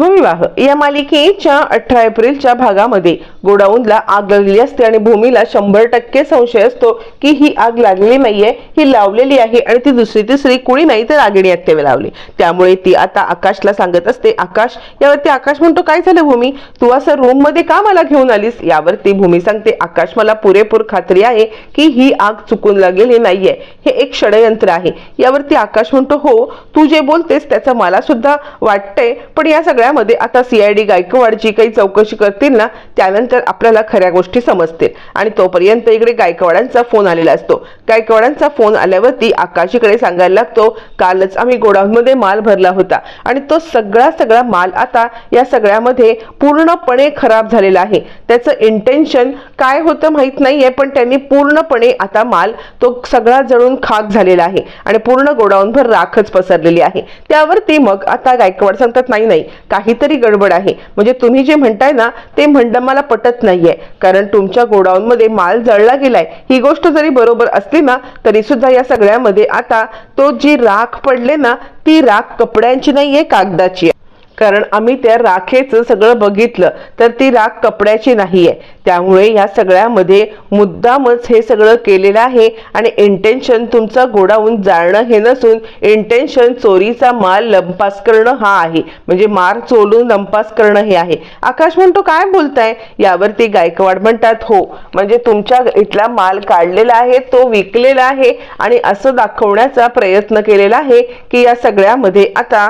भूमिवाह या मालिकेच्या अठरा एप्रिलच्या भागामध्ये गोडाऊनला आग लागलेली असते आणि भूमीला शंभर टक्के संशय असतो की ही आग लागलेली नाहीये ही लावलेली आहे आणि ती दुसरी तिसरी कुणी नाही तर रागिणी हत्यावे लावली. त्यामुळे ती आता आकाशला सांगत असते आकाश यावरती आकाश म्हणतो काय झालं भूमी? तू असं रूममध्ये का मला घेऊन आलीस? यावरती भूमी सांगते आकाश मला पुरेपूर खात्री आहे की ही आग चुकून लागलेली नाहीये. हे एक षडयंत्र आहे. यावरती आकाश म्हणतो हो तू जे बोलतेस त्याचं मला सुद्धा वाटतंय पण या सगळ्यामध्ये आता सीआयडी गायकवाड जी काही चौकशी करतील ना त्यानंतर आपल्याला खऱ्या गोष्टी समजतील. आणि तोपर्यंत इकडे गायकवाडांचा फोन आलेला असतो. गायकवाडांचा फोन आल्यावरती आकाश इकडे सांगायला लागतो कालच आम्ही गोडाऊनमध्ये माल भरला होता. आणि तो सगळा सगळा माल आता या सगळ्यामध्ये पूर्णपणे खराब झालेला आहे. त्याचं इंटेन्शन काय होतं माहीत नाहीये पण त्यांनी पूर्णपणे आता माल तो सगळा जळून खाक झालेला आहे. आणि पूर्ण गोडाऊनभर राखच पसरलेली आहे. त्यावरती मग आता गायकवाड सांगतात नाही नाही काहीतरी गडबड आहे. म्हणजे तुम्ही जे म्हणताय ना ते म्हणणं मला पटत नाहीये. कारण तुमच्या गोडाऊनमध्ये माल जळला गेलाय. ही गोष्ट जरी बरोबर असली ना तरी सुद्धा या सगळ्यामध्ये आता तो जी राख पडले ना ती राख कपड्यांची नाहीये कागदाची. आहे कारण आम्ही त्या राखेचं सगळं बघितलं तर ती राख कपड्याची नाही आहे त्यामुळे या सगळ्यामध्ये मुद्दामच हे सगळं केलेलं आहे आणि इंटेन्शन तुमचं गोडाऊन जाळणं हे नसून इंटेन्शन चोरीचा माल लंपास करणं हा आहे. म्हणजे मार चोलून लंपास करणं हे आहे. आकाश म्हणतो काय बोलताय? यावरती गायकवाड म्हणतात हो म्हणजे तुमच्या इथला माल काढलेला आहे तो विकलेला आहे आणि असं दाखवण्याचा प्रयत्न केलेला आहे की या सगळ्यामध्ये आता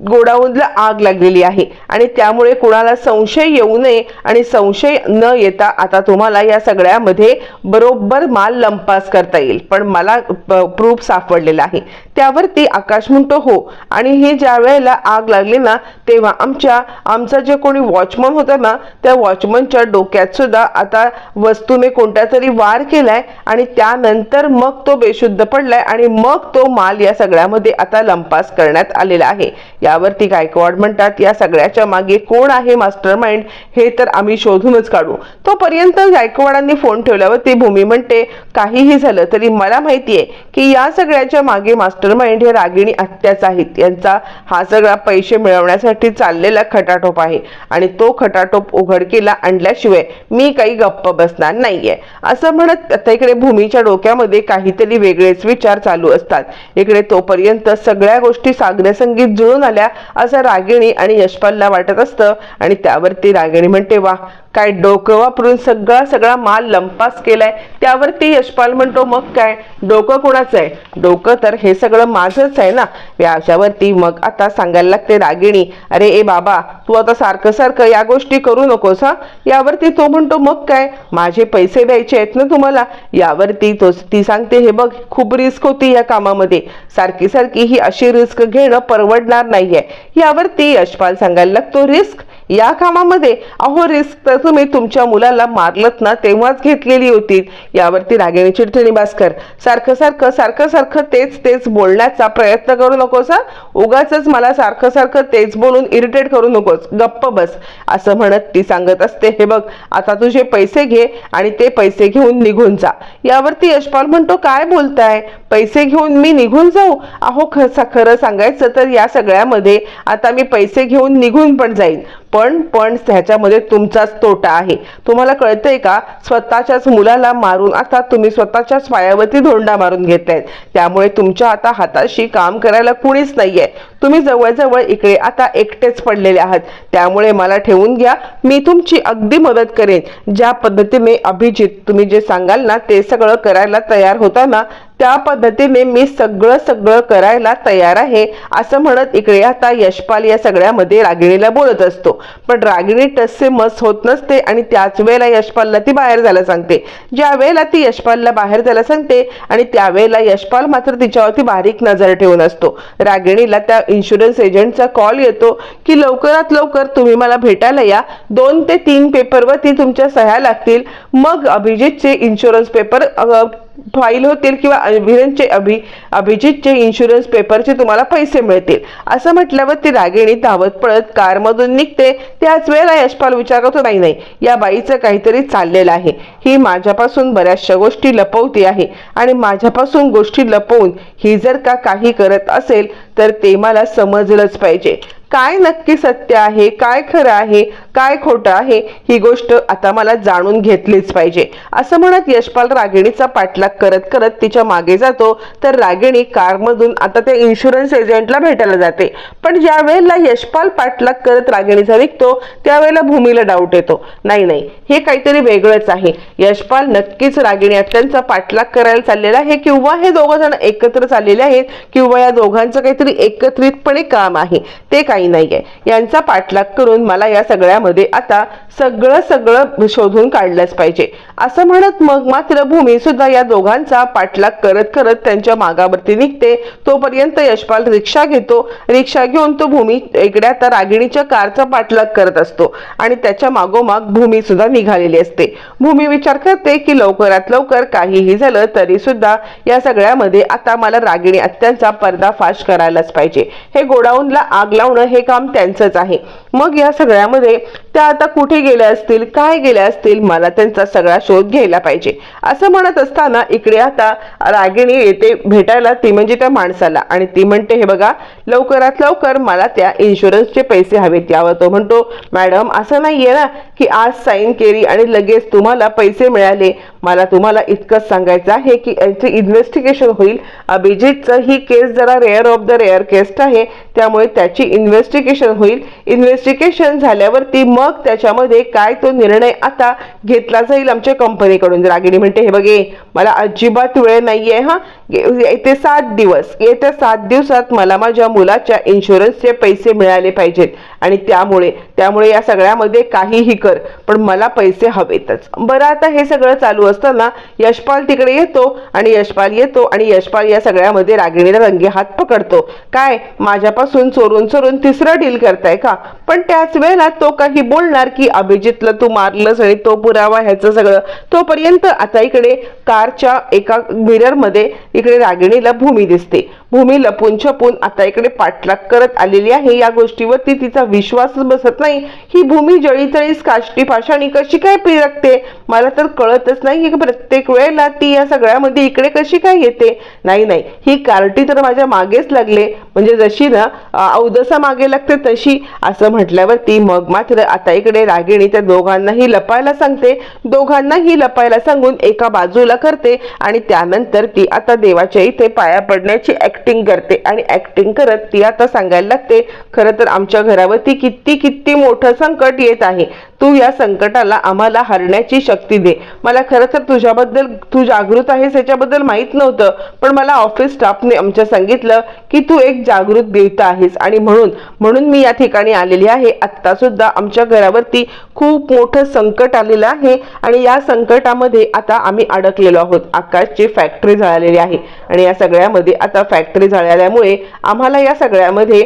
गोडाऊनला आग लागलेली आहे. आणि त्यामुळे कुणाला संशय येऊ नये आणि संशय न येता आता तुम्हाला या सगळ्यामध्ये बरोबर माल लंपास करता येईल. पण मला प्रूफ सापडलेला आहे. त्यावरती आकाश म्हणतो हो. आणि हे ज्या वेळेला आग लागली ना तेव्हा आमच्या आमचा जे कोणी वॉचमन होता ना त्या वॉचमनच्या डोक्यात सुद्धा आता वस्तूने कोणत्या तरी वार केलाय आणि त्यानंतर मग तो बेशुद्ध पडलाय आणि मग तो माल या सगळ्यामध्ये आता लंपास करण्यात आलेला आहे. त्यावरती गायकवाड म्हणतात? या सगळ्याच्या मागे कोण आहे मास्टर माइंड हे तर आम्ही शोधूनच काढू. तोपर्यंत गायकवाडांनी फोन ठेवल्यावर ती भूमी म्हणते काहीही झालं तरी मला माहितीये की या सगळ्याच्या मागे मास्टर माइंड हे रागिणी आत्याच आहेत. यांचा हा सगळा पैसे मिळवण्यासाठी चाललेला खटाटोप आहे आणि तो खटाटोप उघडकीला आणल्याशिवाय मी काही गप्प बसणार नाहीये. असं म्हणत आता इकडे भूमीच्या डोक्यामध्ये काहीतरी वेगळेच विचार चालू असतात. इकडे तोपर्यंत सगळ्या गोष्टी सागण्यासंगीत जुळून आल्या. असं रागिणी आणि यशपालला वाटत असतं आणि त्यावरती रागिणी म्हणते वा काय डोकं वापरून सगळा सगळा माल लंपास केलाय? त्यावरती यशपाल म्हणतो मग काय? डोकं कोणाचं आहे? डोकं तर हे सगळं माझंच आहे ना. याच्यावरती मग आता सांगायला लागते रागिणी. अरे ए बाबा तू आता सारखं सारखं या गोष्टी करू नकोस हा? यावरती तो म्हणतो मग काय? माझे पैसे द्यायचे आहेत ना तुम्हाला? यावरती तो ती सांगते हे बघ खूप रिस्क होती या कामामध्ये. सारखी सारखी ही अशी रिस्क घेणं परवडणार नाहीये. यावरती यशपाल सांगायला लागतो रिस्क? या कामामध्ये? अहो रिस्क तर तुम्ही तुमच्या मुलाला मारलत ना तेव्हाच घेतलेली होती. यावरती रागेने चिडचिडी भास्कर सारखं सारखं सारखं सारखं तेच तेच बोलण्याचा प्रयत्न करू नकोस उगाच मला सारखं सारखं तेच बोलून इरिटेट करू नकोस. गप्प बस. असं म्हणत ती सांगत असते हे बघ आता तुझे पैसे घे आणि ते पैसे घेऊन निघून जा. यावरती यशपाल म्हणतो काय बोलताय? पैसे घेऊन मी निघून जाऊ? अहो खरं सांगायचं तर या सगळ्यामध्ये आता मी पैसे घेऊन निघून पण जाईन. पण पण ह्याच्यामध्ये तुमचाच तोटा आहे. तुम्हाला कळतंय का? स्वतःच्याच मुलाला मारून आता तुम्ही स्वतःच्याच पायावरती धोंडा मारून घेतलायत त्यामुळे तुमच्या आता हाताशी काम करायला कुणीच नाहीये. तुम्ही जवळजवळ इकडे आता एकटेच पडलेले आहात. त्यामुळे मला ठेवून घ्या. मी तुमची अगदी मदत करेन. ज्या पद्धतीने अभिजित तुम्ही जे सांगाल ना ते सगळं करायला तयार होता ना त्या पद्धतीने मी सगळं सगळं करायला तयार आहे असं म्हणत इकडे आता यशपाल या सगळ्यामध्ये रागिणीला बोलत असतो. पण रागिणी टससे मस होत नसते आणि त्याच वेळेला यशपालला ती बाहेर जायला सांगते. ज्या वेळेला ती यशपालला बाहेर जायला सांगते आणि त्यावेळेला यशपाल मात्र तिच्यावरती बारीक नजर ठेवून असतो. रागिणीला त्या इन्शुरन्स एजंटचा कॉल येतो की लवकरात लवकर तुम्ही मला भेटायला या. दोन ते तीन पेपरवरती तुमच्या सह्या लागतील. मग अभिजितचे इन्शुरन्स पेपर फाईल होतील किंवा अभिरनचे अभि अभिजितचे इन्शुरन्स पेपरचे तुम्हाला पैसे मिळतील. असं म्हटल्यावर ती रागिणी धावत पळत कारमधून निघते. त्याच वेळेला यशपाल विचार करतो नाही नाही या बाईचं काहीतरी चाललेलं आहे. ही माझ्यापासून बऱ्याचशा गोष्टी लपवती आहे आणि माझ्यापासून गोष्टी लपवून ही जर का काही करत असेल तर ते मला समजलंच पाहिजे. काय नक्की सत्य आहे काय खरं आहे काय खोटं आहे ही गोष्ट आता मला जाणून घेतलीच पाहिजे. असं म्हणत यशपाल रागिणीचा पाठलाग करत करत तिच्यामागे जातो तर रागिणी कारमधून आता त्या इन्शुरन्स एजंटला भेटायला जाते. पण ज्या वेळेला यशपाल पाठलाग करत रागिणीचा निघतो त्यावेळेला भूमीला डाऊट येतो. नाही नाही हे काहीतरी वेगळंच आहे. यशपाल नक्कीच रागिणी अत्यांचा पाठलाग करायला चाललेला आहे किंवा हे दोघं जण एकत्र चाललेले आहेत किंवा या दोघांचं काहीतरी एकत्रितपणे काम आहे. ते काही नाही आहे यांचा पाठलाग करून मला या सगळ्यामध्ये आता सगळं सगळं शोधून काढलंच पाहिजे. असं म्हणत मग मात्र भूमी सुद्धा या दोघांचा पाठलाग करत करत त्यांच्या मागावरती निघते. तोपर्यंत यशपाल रिक्षा घेतो. रिक्षा घेऊन तो भूमी इकडे आता रागिणीच्या कारचा पाठलाग करत असतो आणि त्याच्या मागोमाग भूमी सुद्धा निघालेली असते. भूमी विचार करते की लवकरात लवकर काहीही झालं तरी सुद्धा या सगळ्यामध्ये आता मला रागिणी अत्यांचा पर्दाफाश करायलाच पाहिजे. हे गोडाऊनला आग लावणं हे काम त्यांचंच आहे. मग या सगळ्यामध्ये त्या आता कुठे गेल्या असतील काय गेल्या असतील मला त्यांचा सगळा शोध घ्यायला पाहिजे. असं म्हणत असताना इकडे आता रागिणी येते भेटायला ती म्हणजे त्या माणसाला. आणि ती म्हणते हे बघा लवकरात लवकर मला त्या इन्शुरन्सचे पैसे हवेत. यावं तो म्हणतो मॅडम असं नाहीये ना की आज साईन केली आणि लगेच तुम्हाला पैसे मिळाले. मला तुम्हाला इतकंच सांगायचं आहे की याचे इन्व्हेस्टिगेशन होईल. अभिजितचं ही केस जरा rare of the rare case आहे. त्यामुळे त्याची इन्व्हेस्टिगेशन होईल. इन्व्हेस्टिगेशन झाल्यावरती मग त्याच्यामध्ये काय तो निर्णय आता घेतला जाईल आमच्या कंपनीकडून रागिणी म्हणते हे बघे मला अजिबात वेळ नाहीये हा. येते सात दिवस. येत्या सात दिवसात मला माझ्या मुलाच्या इन्शुरन्सचे पैसे मिळाले पाहिजेत. आणि त्यामुळे त्यामुळे या सगळ्यामध्ये काहीही कर. पण मला पैसे हवेतच. बरं आता हे सगळं चालू असताना यशपाल तिकडे येतो आणि यशपाल येतो आणि यशपाल या सगळ्यामध्ये रागिणीला रंगे हात पकडतो. काय? माझ्यापासून चोरून चोरून तिसरं डील करताय का? पण त्याच वेळेला तो काही बोलणार की अभिजितला तू मारलंस आणि तो पुरावा ह्याचं सगळं. तोपर्यंत आता इकडे कारच्या एका मिररमध्ये इकडे रागिणीला भूमी दिसते. भूमी लपून छपून आता इकडे पाठलाग करत आलेली आहे. या गोष्टीवरती तिचा विश्वासच बसत नाही. ही भूमी जळीतळीस काष्टी पाषाणी कशी काय पिरकते मला तर कळतच नाही की प्रत्येक वेळेला ती या सगळ्यामध्ये इकडे कशी काय येते? नाही नाही. ही कार्टी तर माझ्या मागेच लागले. म्हणजे जशी ना औदसा मागे मागे लागते तशी. असं म्हटल्यावरती मग मात्र आता इकडे रागिणी त्या दोघांनाही लपायला सांगते. दोघांनाही लपायला सांगून एका बाजूला करते आणि त्यानंतर ती आता देवाच्या इथे पाया पडण्याची ऍक्टिंग करते आणि ऍक्टिंग करत ती आता सांगायला लागते खरं तर आमच्या घरावरती किती किती मोठं संकट येत आहे. तू या संकटाला आम्हाला हरण्याची शक्ती दे. मला खरं तर तुझ्याबद्दल तू जागृत आहेस याच्याबद्दल माहीत नव्हतं पण मला ऑफिस स्टाफने आमच्या सांगितलं की तू एक जागृत देवता आहेस. आणि म्हणून म्हणून मी या ठिकाणी आलेली आहे. आत्ता सुद्धा आमच्या घरावरती खूप मोठं संकट आलेलं आहे. आणि या संकटामध्ये आता आम्ही अडकलेलो आहोत. आकाशची फॅक्टरी जळालेली आहे. आणि या सगळ्यामध्ये आता फॅक्टरी जळाल्यामुळे आम्हाला या सगळ्यामध्ये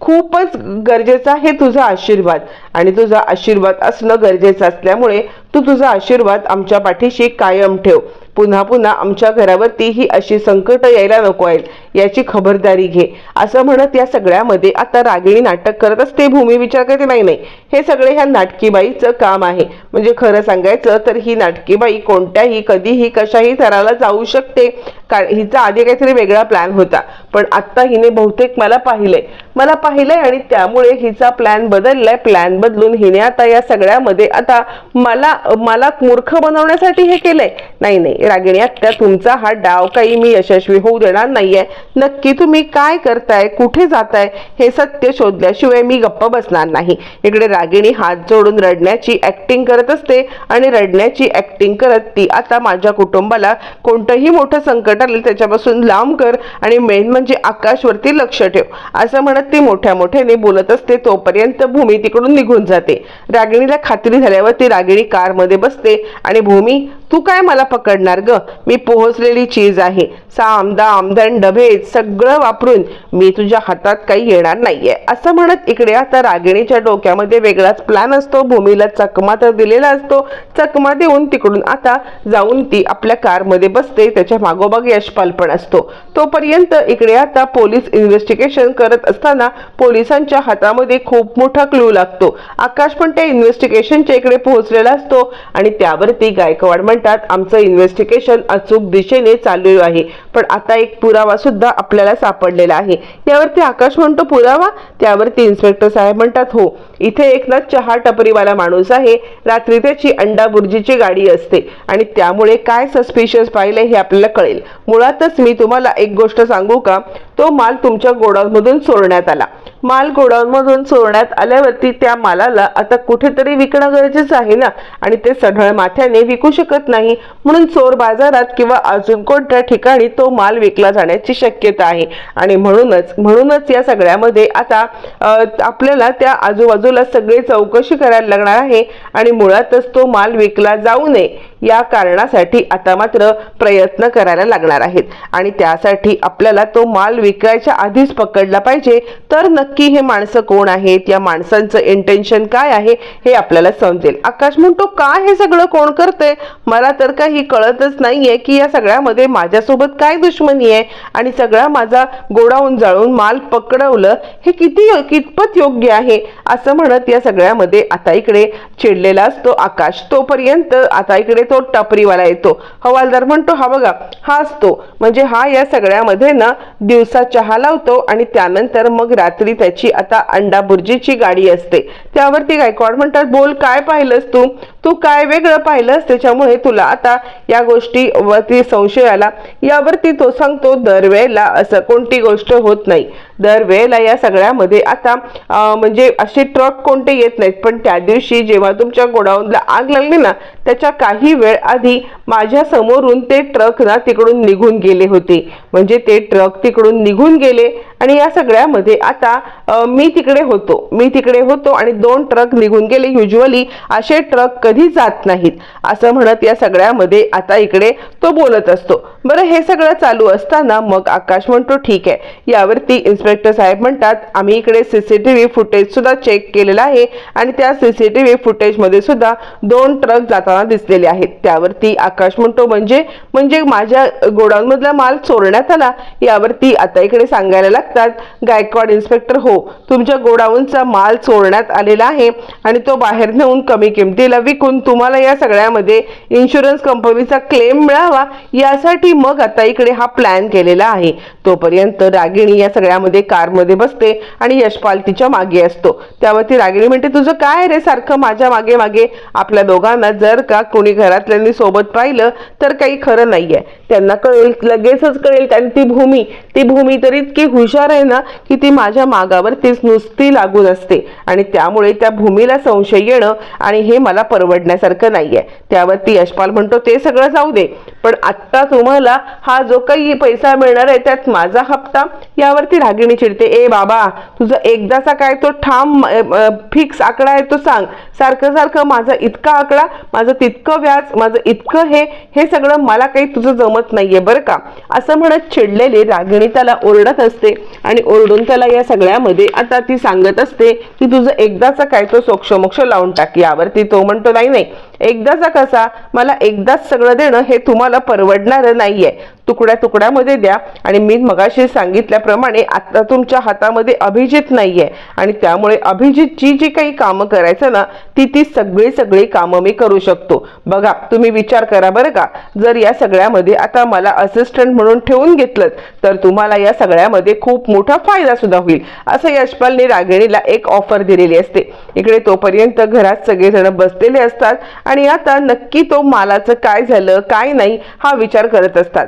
खूपच गरजेचा आहे तुझा आशीर्वाद. आणि तुझा आशीर्वाद असणं गरजेचं असल्यामुळे तू तुझा आशीर्वाद आमच्या पाठीशी कायम ठेव. पुन्हा पुन्हा आमच्या घरावरती ही अशी संकट यायला नको आहेत याची खबरदारी घे. असं म्हणत या सगळ्यामध्ये आता रागिणी नाटक करत असते. भूमी विचार करते नाही नाही हे सगळे ह्या नाटकीबाईचं काम आहे. म्हणजे खरं सांगायचं तर ही नाटकीबाई कोणत्याही कधीही कशाही थराला जाऊ शकते. कारण हिचा आधी काहीतरी वेगळा प्लॅन होता. पण आत्ता हिने बहुतेक मला पाहिलंय. मला पाहिलंय आणि त्यामुळे हिचा प्लॅन बदललाय. प्लॅन बदलून हिने आता या सगळ्यामध्ये आता मला मला मूर्ख बनवण्यासाठी हे केलंय? नाही नाही. रागिणी आत्या तुमचा हा डाव काही मी यशस्वी होऊ देणार नाहीये. नक्की तुम्ही काय करताय? कुठे जाताय? हे सत्य शोधल्याशिवाय मी गप्प बसणार नाही. इकडे रागिणी हात जोडून रडण्याची ऍक्टिंग करत असते आणि रडण्याची ऍक्टिंग करत ती आता माझ्या कुटुंबाला कोणतंही मोठं संकट आलं त्याच्यापासून लांब कर आणि मेन म्हणजे आकाशवरती लक्ष ठेव. असं म्हणत ती मोठ्या मोठ्याने बोलत असते तोपर्यंत भूमी तिकडून निघून जाते. रागिणीला खात्री झाल्यावर ती रागिणी कारमध्ये बसते आणि भूमी तू काय मला पकडणार ग? मी पोहोचलेली चीज आहे. साम दाम दंड भेद सगळं वापरून मी तुझ्या हातात काही येणार नाहीये. असं म्हणत इकडे आता रागिणीच्या डोक्यामध्ये वेगळाच प्लॅन असतो. भूमीला चकमा तर दिलेला असतो. चकमा देऊन तिकडून आता जाऊन ती आपल्या कारमध्ये बसते. त्याच्या मागोमाग यशपाल पण असतो. तोपर्यंत इकडे आता पोलीस इन्व्हेस्टिगेशन करत असताना पोलिसांच्या हातामध्ये खूप मोठा क्लू लागतो. आकाश पण त्या इन्व्हेस्टिगेशनच्या इकडे पोहोचलेला असतो आणि त्यावरती गायकवाड म्हणजे म्हणतात आमचं इन्व्हेस्टिगेशन अचूक दिशेने चालू आहे. पण आता एक पुरावा सुद्धा आपल्याला सापडलेला आहे. यावरती आकाश म्हणतो पुरावा? त्यावरती इन्स्पेक्टर साहेब म्हणतात हो. इथे एक ना चहा टपरीवाला माणूस आहे. रात्री त्याची अंडा बुर्जीची गाडी असते. आणि त्यामुळे काय सस्पिशियस पाहिले हे आपल्याला कळेल. मुळातच मी तुम्हाला एक गोष्ट सांगू का? तो माल तुमच्या गोडाऊनमधून चोरण्यात आला. माल गोडाऊनमधून चोरण्यात आल्यावरती त्या मालाला आता कुठेतरी विकणं गरजेचं आहे ना? आणि ते सढळ माथ्याने विकू शकत नाही. म्हणून चोर बाजारात किंवा अजून कोणत्या ठिकाणी तो माल विकला जाण्याची शक्यता आहे. आणि म्हणूनच म्हणूनच या सगळ्यामध्ये आता आपल्याला त्या आजूबाजूला सगळी चौकशी करायला लागणार आहे. आणि मुळातच तो माल विकला जाऊ नये या कारणासाठी आता मात्र प्रयत्न करायला लागणार आहेत. आणि त्यासाठी आपल्याला तो माल विकायच्या आधीच पकडला पाहिजे. तर नक्की हे माणसं कोण आहेत? या माणसांचं इंटेन्शन काय आहे? हे आपल्याला समजेल. आकाश म्हणतो काय हे सगळं कोण करतंय? मला तर काही कळतच नाहीये की या सगळ्यामध्ये माझ्यासोबत काय दुश्मनी आहे आणि सगळा माझा गोडाऊन जाळून माल पकडवलं हे किती कितपत योग्य आहे? असं म्हणत या सगळ्यामध्ये आता इकडे चिडलेला असतो आकाश. तोपर्यंत आता इकडे तो टपरीवाला येतो. हवालदार म्हणतो हा बघा हा असतो. म्हणजे हा या सगळ्यामध्ये ना दिवसा चहा लावतो आणि त्यानंतर मग रात्री त्याची आता अंडा बुर्जीची गाडी असते. त्यावरती गायकवाड म्हणतात बोल काय पाहिलंस तू? तू काय वेगळं पाहिलंस? त्याच्यामुळे तुला आता या गोष्टी वरती संशय आला. यावरती तो सांगतो दरवेळेला असं कोणती गोष्ट होत नाही. दरवेळेला या सगळ्यामध्ये आता म्हणजे असे ट्रक कोणते येत नाहीत. पण त्या दिवशी जेव्हा तुमच्या गोडाऊनला आग लागली ना त्याच्या काही वेळ आधी माझ्या समोरून ते ट्रक ना तिकडून निघून गेले होते. म्हणजे ते ट्रक तिकडून निघून गेले आणि या सगळ्यामध्ये आता मी तिकडे होतो. मी तिकडे होतो आणि दोन ट्रक निघून गेले. युजली असे ट्रक कधी जात नाहीत. असं म्हणत या सगळ्यामध्ये आता इकडे तो बोलत असतो. बरं हे सगळं चालू असताना मग आकाश म्हणतो ठीक आहे. यावरती इन्स्पेक्टर साहेब म्हणतात आम्ही इकडे सीसीटीव्ही फुटेज सुद्धा चेक केलेला आहे आणि त्या सीसीटीव्ही फुटेजमध्ये सुद्धा दोन ट्रक जाताना दिसलेले आहेत. त्यावरती आकाश म्हणतो म्हणजे म्हणजे माझ्या गोडाऊन मधला माल चोरण्यात आला? यावरती आता इकडे सांगायला लागतात गायकवाड इन्स्पेक्टर हो तुमच्या गोडाऊनचा माल चोरण्यात आलेला आहे आणि तो बाहेर नेऊन कमी किमतीला विकून तुम्हाला या सगळ्यामध्ये इन्शुरन्स कंपनीचा क्लेम मिळावा यासाठी मग आता इकडे हा प्लॅन केलेला आहे. तोपर्यंत रागिणी या सगळ्यामध्ये कारमध्ये बसते आणि यशपाल तिच्यामागे असतो. त्यावरती रागिणी म्हणते तुझं काय रे सारखं माझ्या मागे मागे? आपल्या दोघांना जर का कोणी घरातल्यांनी सोबत पाहिलं तर काही खरं नाहीये. त्यांना कळेल लगेचच कळेल. कारण ती भूमी ती भूमी तर इतकी हुशार आहे ना की ती माझ्या मागावर तीच नुसती लागून असते. आणि त्यामुळे त्या भूमीला संशय येणं आणि हे मला परवडण्यासारखं नाहीये. त्यावरती यशपाल म्हणतो ते सगळं जाऊ दे. पण आत्ता तुम्हाला हा जो काही पैसा मिळणार आहे त्यात माझा हप्ता यावरती रागिणी चिडते. ए बाबा तुझं एकदाचा काय तो ठाम फिक्स आकडा आहे तो सांग. सारखं सारखं माझा इतका आकडा माझं तितकं व्याज माझं इतकं हे हे सगळं मला काही तुझं जमत नाहीये बरं का? असं म्हणत चिडलेली रागिणी त्याला ओरडत असते आणि ओरडून त्याला या सगळ्यामध्ये आता ती सांगत असते की तुझं एकदाचा काय तो सोक्षमोक्ष लावून टाक यावरती तो म्हणतो नाही नाही एकदाचा कसा? मला एकदाच सगळं देणं हे तुम्हाला परवडणारं नाहीये. तुकड्या तुकड्यामध्ये द्या. आणि मी मगाशी सांगितल्याप्रमाणे आता तुमच्या हातामध्ये अभिजित नाहीये. आणि त्यामुळे अभिजितची जी काही कामं करायचं ना ती ती सगळी सगळी कामं मी करू शकतो. बघा तुम्ही विचार करा बरं का? जर या सगळ्यामध्ये आता मला असिस्टंट म्हणून ठेवून घेतलं तर तुम्हाला या सगळ्यामध्ये खूप मोठा फायदा सुद्धा होईल. असं यशपालने रागिणीला एक ऑफर दिलेली असते. इकडे तोपर्यंत घरात सगळेजण बसलेले असतात आणि आता नक्की तो मालाचं काय झालं काय नाही हा विचार करत असतात.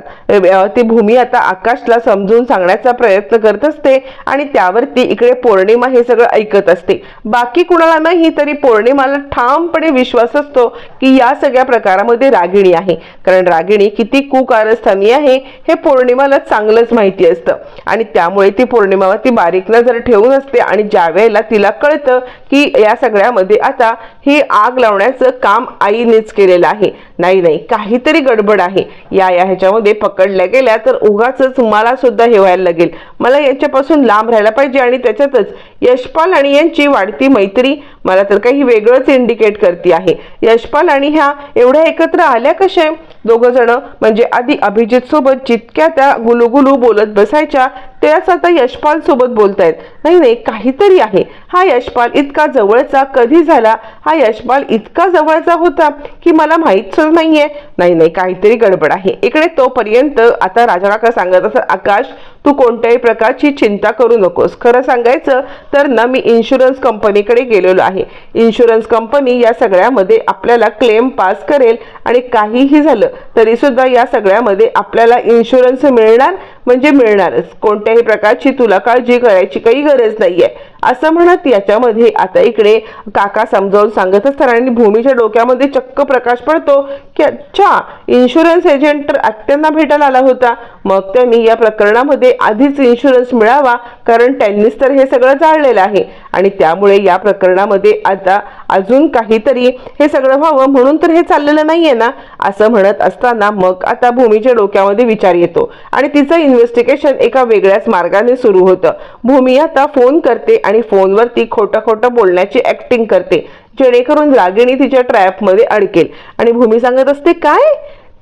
ती भूमी आता आकाशला समजून सांगण्याचा प्रयत्न करत असते आणि त्यावरती इकडे पौर्णिमा हे सगळं ऐकत असते. बाकी कुणाला नाही तरी पौर्णिमाला ठामपणे विश्वास असतो की या सगळ्या प्रकारामध्ये रागिणी आहे. कारण रागिणी किती कुकारस्थानी आहे हे पौर्णिमाला चांगलंच माहिती असतं. आणि त्यामुळे ती पौर्णिमावरती बारीक नजर ठेवून असते आणि ज्या वेळेला तिला कळतं की या सगळ्यामध्ये आता ही आग लावण्याचं काम आईनेच केलेलं आहे. नाही नाही काहीतरी गडबड आहे. या या ह्याच्यामध्ये पकडल्या गेल्या तर उगाच मला सुद्धा हे व्हायला लागेल. मला यांच्यापासून लांब राहायला पाहिजे आणि त्याच्यातच यशपाल आणि यांची वाढती मैत्री मला तर काही वेगळंच इंडिकेट करते आहे. यशपाल आणि ह्या एवढ्या एकत्र आल्या कशा? दोघ जण म्हणजे आधी अभिजित सोबत जितक्या त्या गुलुगुलू बोलत बसायच्या त्याच आता यशपाल सोबत बोलतायत. नाही नाही काहीतरी आहे. हा यशपाल इतका जवळचा कधी झाला? हा यशपाल इतका जवळचा होता की मला माहीतच नाहीये. नाही नाही काहीतरी गडबड आहे. इकडे तोपर्यंत आता राजा काका सांगत असत आकाश तू कोणत्याही प्रकारची चिंता करू नकोस. खरं सांगायचं तर ना मी इन्शुरन्स कंपनीकडे गेलेलो आहे. इन्शुरन्स कंपनी या सगळ्यामध्ये आपल्याला क्लेम पास करेल आणि काहीही झालं तरी सुद्धा या सगळ्यामध्ये आपल्याला इन्शुरन्स मिळणार म्हणजे मिळणारच. कोणत्याही प्रकारची तुला काळजी करायची काही गरज नाहीये. असं म्हणत याच्यामध्ये आता इकडे काका समजावून सांगत असताना आणि भूमीच्या डोक्यामध्ये चक्क प्रकाश पडतो की अच्छा इन्शुरन्स एजंट तर आत्यांना भेटायला आला होता. मग त्यांनी या प्रकरणामध्ये आधीच इन्शुरन्स मिळावा कारण त्यांनीच तर हे सगळं जाळलेलं आहे. आणि त्यामुळे या प्रकरणामध्ये आता अजून काहीतरी हे सगळं व्हावं म्हणून तर हे चाललेलं नाहीये ना असं म्हणत असताना मग आता भूमीच्या डोक्यामध्ये विचार येतो. आणि तिचं इन्व्हेस्टिगेशन एका वेगळ्याच मार्गाने सुरू होतं. भूमी आता फोन करते आणि फोनवरती खोटं खोटं बोलण्याची ऍक्टिंग करते जेणेकरून रागिणी तिच्या ट्रॅपमध्ये अडकेल. आणि भूमी सांगत असते काय?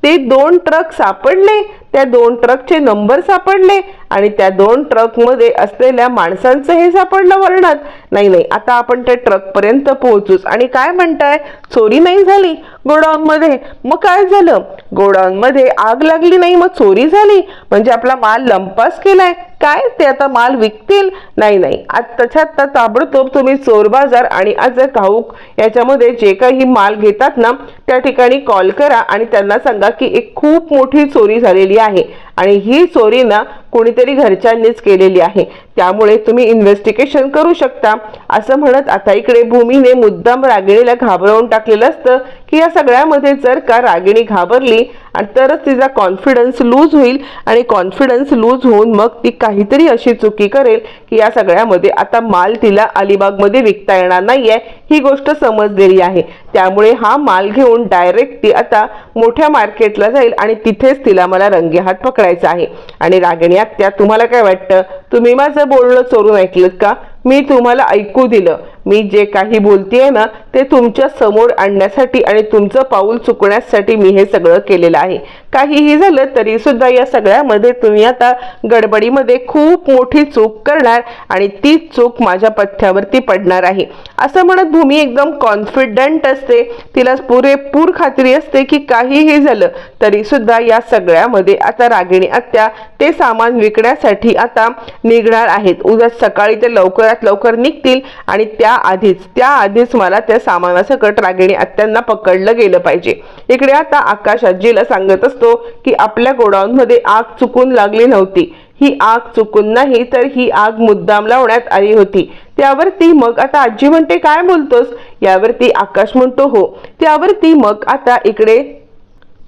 ते दोन ट्रक सापडले? त्या दोन ट्रकचे नंबर सापडले? आणि त्या दोन ट्रकमध्ये असलेल्या माणसांचं हे सापडलं वर्णात नाही नाही आता आपण त्या ट्रकपर्यंत पोहोचूच. आणि काय म्हणताय? चोरी नाही झाली? गोडाऊनमध्ये. मग काय झालं? गोडाऊनमध्ये आग लागली नाही मग चोरी झाली. म्हणजे आपला माल लंपास केलाय. काय? ते आता माल विकतील? नाही नाही. आत्ताच्या आत्ता ताबडतोब तुम्ही चोर बाजार आणि आज घाऊक याच्यामध्ये जे काही माल घेतात ना त्या ठिकाणी कॉल करा आणि त्यांना सांगा की एक खूप मोठी चोरी झालेली आहे. आणि ही चोरी ना कोणीतरी घरच्यांनीच केलेली आहे. त्यामुळे तुम्ही इन्व्हेस्टिगेशन करू शकता. असं म्हणत आता इकडे भूमीने मुद्दाम रागिणीला घाबरवून टाकलेलं असतं की या सगळ्यामध्ये जर का रागिणी घाबरली आणि तरच तिचा कॉन्फिडन्स लूज होईल आणि कॉन्फिडन्स लूज होऊन मग ती काहीतरी अशी चुकी करेल की या सगळ्यामध्ये आता माल तिला अलिबागमध्ये विकता येणार नाहीये ही गोष्ट समजलेली आहे. त्यामुळे हा माल घेऊन डायरेक्ट ती आता मोठ्या मार्केटला जाईल आणि तिथेच तिला मला रंगेहात पकडायचा आहे. आणि रागिणी आत्या तुम्हाला काय वाटतं? तुम्ही माझं बोलणं चोरून ऐकलं का? मी तुम्हाला ऐकू दिलं. मी जे काही बोलतेय ना ते तुमच्यासमोर आणण्यासाठी आणि तुमचं पाऊल चुकण्यासाठी मी हे सगळं केलेलं आहे. काहीही झालं तरी सुद्धा या सगळ्यामध्ये तुम्ही आता गडबडीमध्ये खूप मोठी चूक करणार आणि ती चूक माझ्या पथ्यावरती पडणार आहे. असं म्हणत भूमी एकदम कॉन्फिडंट असते. तिला पुरेपूर खात्री असते की काहीही झालं तरी सुद्धा या सगळ्यामध्ये आता रागिणी आत्या ते सामान विकण्यासाठी आता निघणार आहेत. उद्या सकाळी ते लवकरात लवकर निघतील आणि त्या आधीच त्या आधीच मला त्या सामानासकट रागिणी आत्यांना पकडलं गेलं पाहिजे. इकडे आता आकाश आजीला सांगत असतो की आपल्या गोडाऊनमध्ये आग चुकून लागली नव्हती. ही आग चुकून नाही तर ही आग मुद्दाम लावण्यात आली होती. त्यावरती मग आता आजी म्हणते काय बोलतोस? यावरती आकाश म्हणतो हो. त्यावरती मग आता इकडे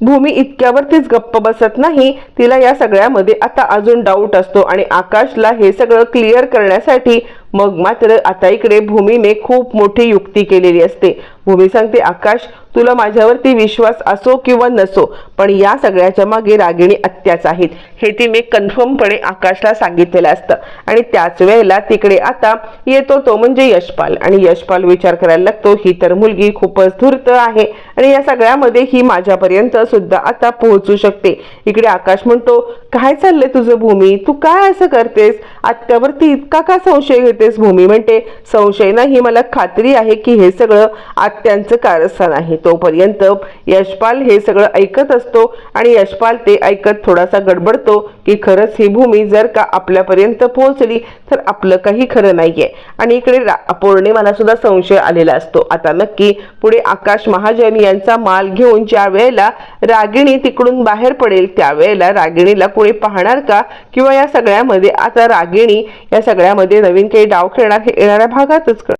भूमी इतक्यावरतीच गप्प बसत नाही. तिला या सगळ्यामध्ये आता अजून डाऊट असतो आणि आकाशला हे सगळं क्लिअर करण्यासाठी मग मात्र आता इकडे भूमीने खूप मोठी युक्ती केलेली असते. भूमी सांगते आकाश तुला माझ्यावरती विश्वास असो किंवा नसो पण या सगळ्याच्या मागे रागिणी अत्याच आहेत. हे तिने कन्फर्मपणे आकाशला सांगितलेलं असतं. आणि त्याच वेळेला तिकडे आता येतो तो म्हणजे यशपाल. आणि यशपाल विचार करायला लागतो ही तर मुलगी खूपच धूर्त आहे आणि या सगळ्यामध्ये ही माझ्यापर्यंत सुद्धा आता पोहोचू शकते. इकडे आकाश म्हणतो काय चाललंय तुझं भूमी? तू काय असं करतेस? आत्यावरती इतका का संशय घेतेस भूमी म्हणते संशय नाही मला खात्री आहे की हे सगळं आत्यांचं कारस्थान आहे. तोपर्यंत यशपाल हे सगळं ऐकत असतो आणि यशपाल ते ऐकत थोडासा गडबडतो. की खरंच ही भूमी जर का आपल्यापर्यंत पोहोचली तर आपलं काही खरं नाहीये. आणि इकडे रा- पौर्णिमाला सुद्धा संशय आलेला असतो. आता नक्की पुढे आकाश महाजन यांचा माल घेऊन ज्या वेळेला रागिणी तिकडून बाहेर पडेल त्यावेळेला रागिणीला कोणी पाहणार का? किंवा या सगळ्यामध्ये आता रागिणी या सगळ्यामध्ये नवीन काही डाव खेळणार हे येणाऱ्या भागातच कळ